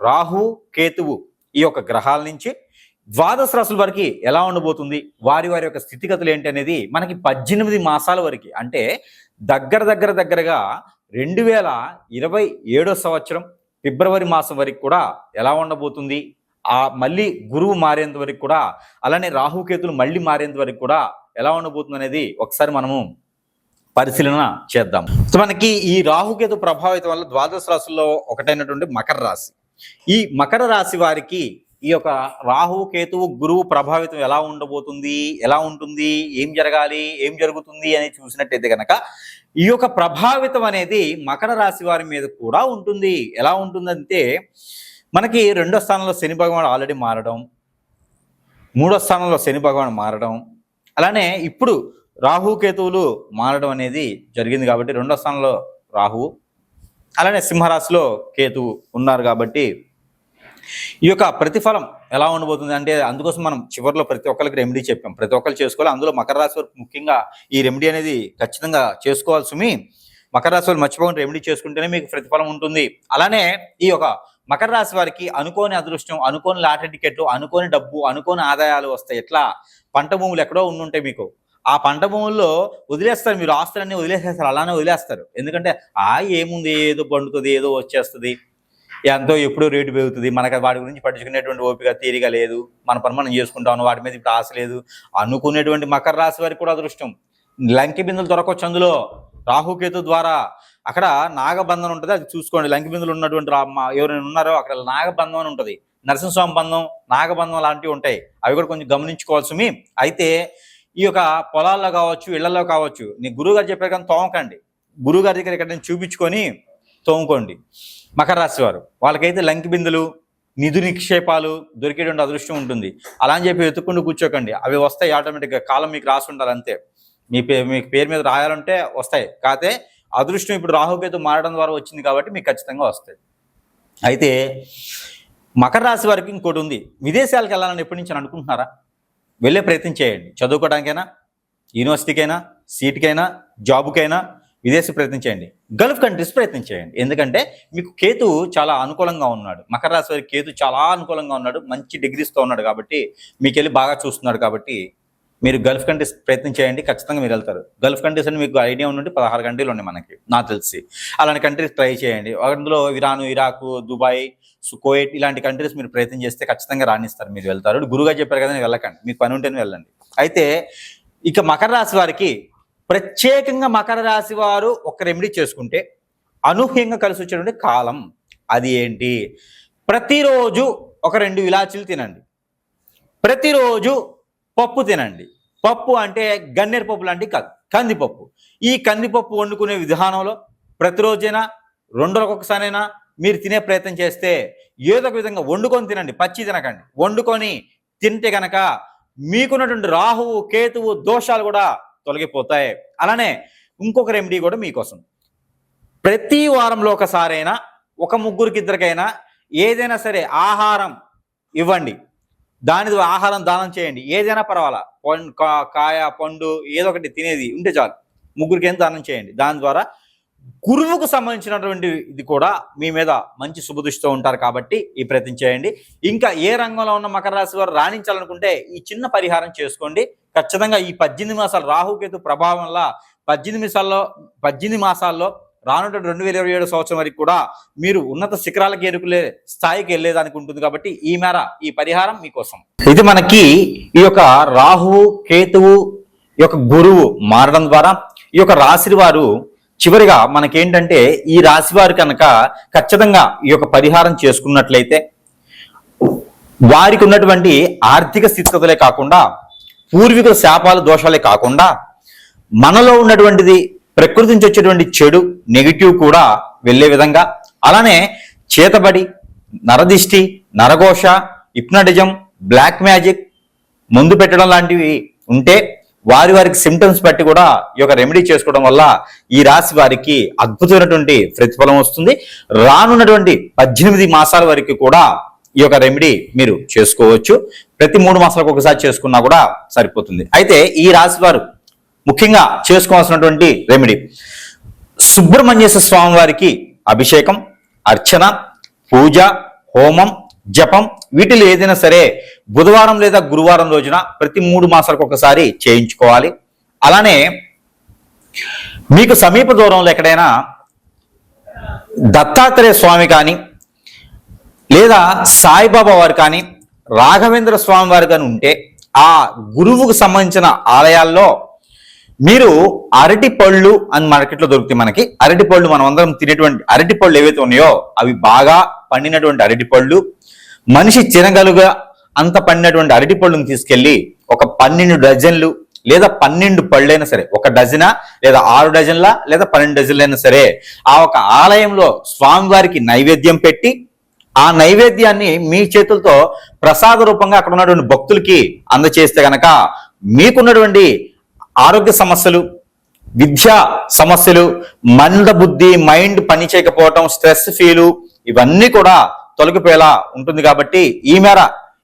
రాహు కేతువు ఈ యొక్క గ్రహాల నుంచి ద్వాదశ రాసుల వరకు ఎలా ఉండబోతుంది? వారి వారి యొక్క స్థితిగతులు ఏంటి అనేది మనకి పద్దెనిమిది మాసాల వరకు అంటే దగ్గర దగ్గర దగ్గరగా రెండు వేల ఇరవై ఏడో సంవత్సరం ఫిబ్రవరి మాసం వరకు కూడా ఎలా ఉండబోతుంది? ఆ మళ్ళీ గురువు మారేంత వరకు కూడా అలానే రాహుకేతులు మళ్ళీ మారేంత వరకు కూడా ఎలా ఉండబోతుంది అనేది ఒకసారి మనము పరిశీలన చేద్దాం. సో మనకి ఈ రాహుకేతు ప్రభావితం వల్ల ద్వాదశ రాశుల్లో ఒకటైనటువంటి మకర రాశి. ఈ మకర రాశి వారికి ఈ యొక్క రాహు కేతువు గురువు ప్రభావితం ఎలా ఉండబోతుంది? ఎలా ఉంటుంది? ఏం జరగాలి? ఏం జరుగుతుంది? అని చూసినట్టయితే కనుక ఈ యొక్క ప్రభావితం అనేది మకర రాశి వారి మీద కూడా ఉంటుంది. ఎలా ఉంటుందంటే మనకి రెండో స్థానంలో శని భగవాన్ ఆల్రెడీ మారడం మూడో స్థానంలో శని భగవాన్ మారడం అలానే ఇప్పుడు రాహు కేతువులు మారడం అనేది జరిగింది కాబట్టి రెండో స్థానంలో రాహువు అలానే సింహరాశిలో కేతువు ఉన్నారు కాబట్టి ఈ యొక్క ప్రతిఫలం ఎలా ఉండబోతుంది అంటే అందుకోసం మనం చివరిలో ప్రతి ఒక్కరికి రెమెడీ చెప్పాం. ప్రతి ఒక్కరు చేసుకోవాలి. అందులో మకర రాశి వారికి ముఖ్యంగా ఈ రెమెడీ అనేది ఖచ్చితంగా చేసుకోవాల్సి మకర రాశి వారు మర్చిపోకుండా రెమెడీ చేసుకుంటేనే మీకు ప్రతిఫలం ఉంటుంది. అలానే ఈ యొక్క మకర రాశి వారికి అనుకోని అదృష్టం అనుకోని లాటరీ టికెట్లు అనుకోని డబ్బు అనుకోని ఆదాయాలు వస్తాయి. ఎట్లా? పంట భూములు ఎక్కడో ఉండుంటాయి మీకు. ఆ పంట భూముల్లో వదిలేస్తారు. మీరు ఆస్తులన్నీ వదిలేసేస్తారు. అలానే వదిలేస్తారు. ఎందుకంటే ఆ ఏముంది? ఏదో పండుతుంది ఏదో వచ్చేస్తుంది. ఎంతో ఎప్పుడో రేటు పెరుగుతుంది. మనకు వాటి గురించి పట్టించుకునేటువంటి ఓపిక తీరిక లేదు. మన పని మనం చేసుకుంటాం వాటి మీద ఇప్పుడు ఆశ లేదు. అనుకునేటువంటి మకర రాశి వారికి కూడా అదృష్టం. లంకి బిందులు దొరకవచ్చు అందులో. రాహుకేతు ద్వారా అక్కడ నాగబంధం ఉంటుంది. అది చూసుకోండి. లంకి బిందులు ఉన్నటువంటి రా- ఎవరైనా ఉన్నారో అక్కడ నాగబంధం అని ఉంటుంది. నరసింహస్వామి బంధం నాగబంధం లాంటివి ఉంటాయి. అవి కూడా కొంచెం గమనించుకోవాల్సి అయితే ఈ యొక్క పొలాల్లో కావచ్చు ఇళ్ళలో కావచ్చు నీ గురువు గారు చెప్పారు కానీ తోమకండి. గురువుగారి దగ్గర ఇక్కడ చూపించుకొని తోముకోండి. మకర రాశి వారు వాళ్ళకైతే లంకి బిందులు నిధు నిక్షేపాలు దొరికేటువంటి అదృష్టం ఉంటుంది. అలా అని చెప్పి వెతుక్కుంటూ కూర్చోకండి. అవి వస్తాయి ఆటోమేటిక్గా కాలం మీకు రాసి ఉండాలి అంతే. మీ పేరు మీ పేరు మీద రాయాలంటే వస్తాయి. కాకపోతే అదృష్టం ఇప్పుడు రాహుకేతు మారడం ద్వారా వచ్చింది కాబట్టి మీకు ఖచ్చితంగా వస్తాయి. అయితే మకర రాశి వారికి ఇంకోటి ఉంది. విదేశాలకు వెళ్ళాలని ఎప్పటి నుంచి అనుకుంటున్నారా? వెళ్ళే ప్రయత్నం చేయండి. చదువుకోవడానికైనా యూనివర్సిటీకైనా సీట్కైనా జాబ్కైనా విదేశీ ప్రయత్నం చేయండి. గల్ఫ్ కంట్రీస్ ప్రయత్నం చేయండి. ఎందుకంటే మీకు కేతు చాలా అనుకూలంగా ఉన్నాడు. మకర రాశి వారి కేతు చాలా అనుకూలంగా ఉన్నాడు. మంచి డిగ్రీస్తో ఉన్నాడు కాబట్టి మీకు వెళ్ళి బాగా చూస్తున్నాడు కాబట్టి మీరు గల్ఫ్ కంట్రీస్ ప్రయత్నం చేయండి ఖచ్చితంగా మీరు వెళ్తారు. గల్ఫ్ కంట్రీస్ అని మీకు ఐడియా ఉండి పదహారు కంట్రీలు ఉన్నాయి మనకి నాకు తెలిసి. అలాంటి కంట్రీస్ ట్రై చేయండి. అందులో ఇరాను ఇరాకు దుబాయ్ సు- కువైట్ ఇలాంటి కంట్రీస్ మీరు ప్రయత్నం చేస్తే ఖచ్చితంగా రాణిస్తారు మీరు వెళ్తారు. గురుగా చెప్పారు కదా వెళ్ళకండి. మీకు పని ఉంటేనే వెళ్ళండి. అయితే ఇక మకర రాశి వారికి ప్రత్యేకంగా మకర రాశి వారు ఒక రెమెడీ చేసుకుంటే అనూహ్యంగా కలిసి వచ్చేటువంటి కాలం అది ఏంటి? ప్రతిరోజు ఒక రెండు ఇలాచీలు తినండి. ప్రతిరోజు పప్పు తినండి. పప్పు అంటే గన్నేరు పప్పు లాంటి కాదు కందిపప్పు. ఈ కందిపప్పు వండుకునే విధానంలో ప్రతిరోజైనా రెండు ఒకసారైనా మీరు తినే ప్రయత్నం చేస్తే ఏదో ఒక విధంగా వండుకొని తినండి పచ్చి తినకండి. వండుకొని తింటే గనక మీకున్నటువంటి రాహువు కేతువు దోషాలు కూడా తొలగిపోతాయి. అలానే ఇంకొక రెమెడీ కూడా మీకోసం. ప్రతి వారంలో ఒకసారైనా ఒక ముగ్గురికి ఇద్దరికైనా ఏదైనా సరే ఆహారం ఇవ్వండి. దాని ద్వారా ఆహారం దానం చేయండి. ఏదైనా పర్వాలా? పండు కాయ పండు ఏదో ఒకటి తినేది ఉంటే చాలు. ముగ్గురికి ఏం దానం చేయండి. దాని ద్వారా గురువుకు సంబంధించినటువంటి ఇది కూడా మీ మీద మంచి శుభదృష్టితో ఉంటారు కాబట్టి ఈ ప్రయత్నం చేయండి. ఇంకా ఏ రంగంలో ఉన్న మకర రాశి వారు రాణించాలనుకుంటే ఈ చిన్న పరిహారం చేసుకోండి. ఖచ్చితంగా ఈ పద్దెనిమిది మాసాలు రాహుకేతు ప్రభావం వల్ల పద్దెనిమిది మాసాల్లో పద్దెనిమిది మాసాల్లో రానున్న రెండు వేల ఇరవై ఏడు సంవత్సరం వరకు కూడా మీరు ఉన్నత శిఖరాలకు ఎరుకులే స్థాయికి వెళ్ళేదానికి ఉంటుంది కాబట్టి ఈ మేర ఈ పరిహారం మీకోసం. ఇది మనకి ఈ యొక్క రాహువు కేతువు ఈ యొక్క గురువు మారడం ద్వారా ఈ యొక్క రాశి వారు చివరిగా మనకేంటంటే ఈ రాశి వారు కనుక ఖచ్చితంగా ఈ యొక్క పరిహారం చేసుకున్నట్లయితే వారికి ఉన్నటువంటి ఆర్థిక స్థితిగతులే కాకుండా పూర్వీకుల శాపాలు దోషాలే కాకుండా మనలో ఉన్నటువంటిది ప్రకృతి నుంచి వచ్చేటువంటి చెడు నెగిటివ్ కూడా వెళ్ళే విధంగా అలానే చేతబడి నరదిష్టి నరఘోష హిప్నటిజం బ్లాక్ మ్యాజిక్ ముందు పెట్టడం లాంటివి ఉంటే వారి వారికి సిమ్టమ్స్ బట్టి కూడా ఈ యొక్క రెమెడీ చేసుకోవడం వల్ల ఈ రాశి వారికి అద్భుతమైనటువంటి ప్రతిఫలం వస్తుంది. రానున్నటువంటి పద్దెనిమిది మాసాల వరకు కూడా ఈ యొక్క రెమెడీ మీరు చేసుకోవచ్చు. ప్రతి మూడు మాసాలకు ఒకసారి చేసుకున్నా కూడా సరిపోతుంది. అయితే ఈ రాశి వారు ముఖ్యంగా చేసుకోవాల్సినటువంటి రెమెడీ సుబ్రహ్మణ్యేశ్వర స్వామి వారికి అభిషేకం అర్చన పూజ హోమం జపం వీటిలో ఏదైనా సరే బుధవారం లేదా గురువారం రోజున ప్రతి మూడు మాసాలకు ఒకసారి చేయించుకోవాలి. అలానే మీకు సమీప దూరంలో ఎక్కడైనా దత్తాత్రేయ స్వామి కానీ లేదా సాయిబాబా వారు కానీ రాఘవేంద్ర స్వామి వారు కానీ ఉంటే ఆ గురువుకు సంబంధించిన ఆలయాల్లో మీరు అరటి పళ్ళు అని మార్కెట్లో దొరుకుతాయి మనకి అరటి పళ్ళు మనం అందరం తినేటువంటి అరటి పళ్ళు ఏవైతే ఉన్నాయో అవి బాగా పండినటువంటి అరటి పళ్ళు మనిషి చిరగలుగా అంత పండినటువంటి అరటి పళ్ళును తీసుకెళ్ళి ఒక పన్నెండు డజన్లు లేదా పన్నెండు పళ్ళైనా సరే ఒక డజనా లేదా ఆరు డజన్ల లేదా పన్నెండు డజన్లైనా సరే ఆ ఒక ఆలయంలో స్వామివారికి నైవేద్యం పెట్టి ఆ నైవేద్యాన్ని మీ చేతులతో ప్రసాద రూపంగా అక్కడ ఉన్నటువంటి భక్తులకి అందచేస్తే గనక మీకున్నటువంటి ఆరోగ్య సమస్యలు విద్యా సమస్యలు మందబుద్ధి మైండ్ పని చేయకపోవటం స్ట్రెస్ ఫీలు ఇవన్నీ కూడా తొలగిపోయేలా ఉంటుంది కాబట్టి ఈ మేర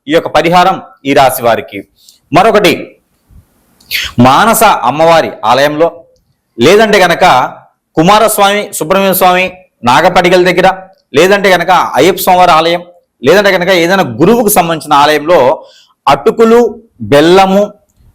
ఈ యొక్క పరిహారం ఈ రాశి వారికి. మరొకటి మానస అమ్మవారి ఆలయంలో లేదంటే గనక కుమారస్వామి సుబ్రహ్మణ్య స్వామి నాగపడిగల దగ్గర లేదంటే గనక అయ్యప్ప స్వామివారి ఆలయం లేదంటే గనక ఏదైనా గురువుకు సంబంధించిన ఆలయంలో అటుకులు బెల్లము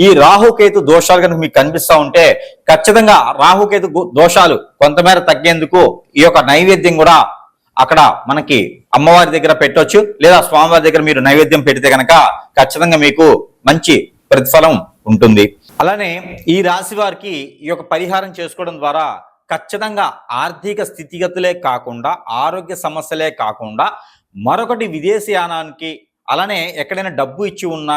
ఈ రాహుకేతు దోషాలు కనుక మీకు కనిపిస్తూ ఉంటే ఖచ్చితంగా రాహుకేతు దోషాలు కొంతమేర తగ్గేందుకు ఈ యొక్క నైవేద్యం కూడా అక్కడ మనకి అమ్మవారి దగ్గర పెట్టవచ్చు లేదా స్వామివారి దగ్గర మీరు నైవేద్యం పెడితే కనుక ఖచ్చితంగా మీకు మంచి ప్రతిఫలం ఉంటుంది. అలానే ఈ రాశి వారికి ఈ యొక్క పరిహారం చేసుకోవడం ద్వారా ఖచ్చితంగా ఆర్థిక స్థితిగతులే కాకుండా ఆరోగ్య సమస్యలే కాకుండా మరొకటి విదేశీయానానికి అలానే ఎక్కడైనా డబ్బు ఇచ్చి ఉన్నా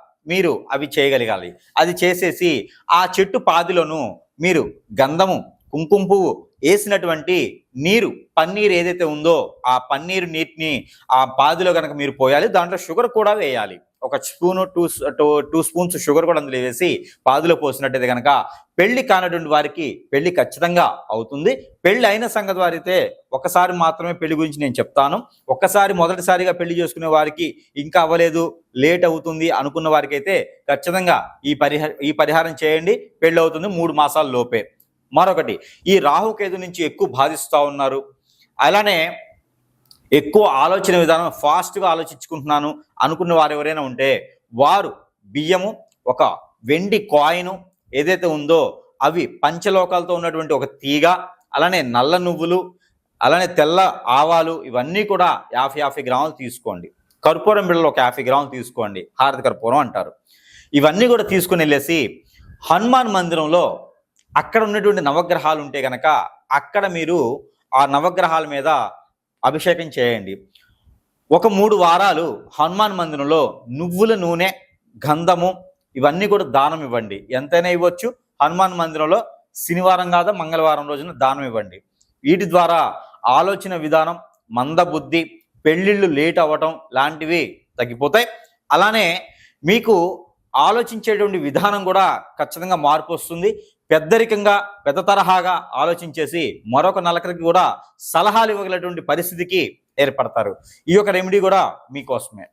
మీరు అవి చేయగలగాలి. అది చేసేసి ఆ చెట్టు పాదిలోను మీరు గంధము కుంకుమ పువ్వు వేసినటువంటి నీరు పన్నీరు ఏదైతే ఉందో ఆ పన్నీరు నీటిని ఆ పాదిలో కనుక మీరు పోయాలి. దాంట్లో షుగర్ కూడా వేయాలి. ఒక spoon two two two spoons sugar కూడా అందులో వేసి పాదులో పోసినట్టయితే కనుక పెళ్ళి కానటువంటి వారికి పెళ్ళి ఖచ్చితంగా అవుతుంది. పెళ్ళి అయిన సంగతి వారైతే ఒకసారి మాత్రమే పెళ్ళి గురించి నేను చెప్తాను. ఒక్కసారి మొదటిసారిగా పెళ్ళి చేసుకునే వారికి ఇంకా అవ్వలేదు లేట్ అవుతుంది అనుకున్న వారికి అయితే ఖచ్చితంగా ఈ పరిహార ఈ పరిహారం చేయండి పెళ్ళి అవుతుంది మూడు మాసాల లోపే. మరొకటి ఈ రాహుకేతు నుంచి ఎక్కువ బాధిస్తూ ఉన్నారు. అలానే ఎక్కువ ఆలోచన విధానం ఫాస్ట్గా ఆలోచించుకుంటున్నాను అనుకున్న వారు ఎవరైనా ఉంటే వారు బియ్యము ఒక వెండి కాయిన్ ఏదైతే ఉందో అవి పంచలోకాలతో ఉన్నటువంటి ఒక తీగ అలానే నల్ల నువ్వులు అలానే తెల్ల ఆవాలు ఇవన్నీ కూడా యాభై యాభై గ్రాములు తీసుకోండి. కర్పూరం బిళ్ళలు ఒక యాభై గ్రాములు తీసుకోండి. హారతి కర్పూరం అంటారు. ఇవన్నీ కూడా తీసుకుని వెళ్ళేసి హనుమాన్ మందిరంలో అక్కడ ఉన్నటువంటి నవగ్రహాలు ఉంటే గనక అక్కడ మీరు ఆ నవగ్రహాల మీద అభిషేకం చేయండి. ఒక మూడు వారాలు హనుమాన్ మందిరంలో నువ్వుల నూనె గంధము ఇవన్నీ కూడా దానం ఇవ్వండి. ఎంతైనా ఇవ్వచ్చు. హనుమాన్ మందిరంలో శనివారం కాదా మంగళవారం రోజున దానం ఇవ్వండి. వీటి ద్వారా ఆలోచన విధానం మందబుద్ధి పెళ్ళిళ్ళు లేట్ అవ్వటం లాంటివి తగ్గిపోతాయి. అలానే మీకు ఆలోచించేటువంటి విధానం కూడా ఖచ్చితంగా మార్పు వస్తుంది. పెద్దరికంగా పెద్ద తరహాగా ఆలోచించేసి మరొక నలకరికి కూడా సలహాలు ఇవ్వగలటువంటి పరిస్థితికి ఏర్పడతారు. ఈ యొక్క రెమెడీ కూడా మీకోసమే.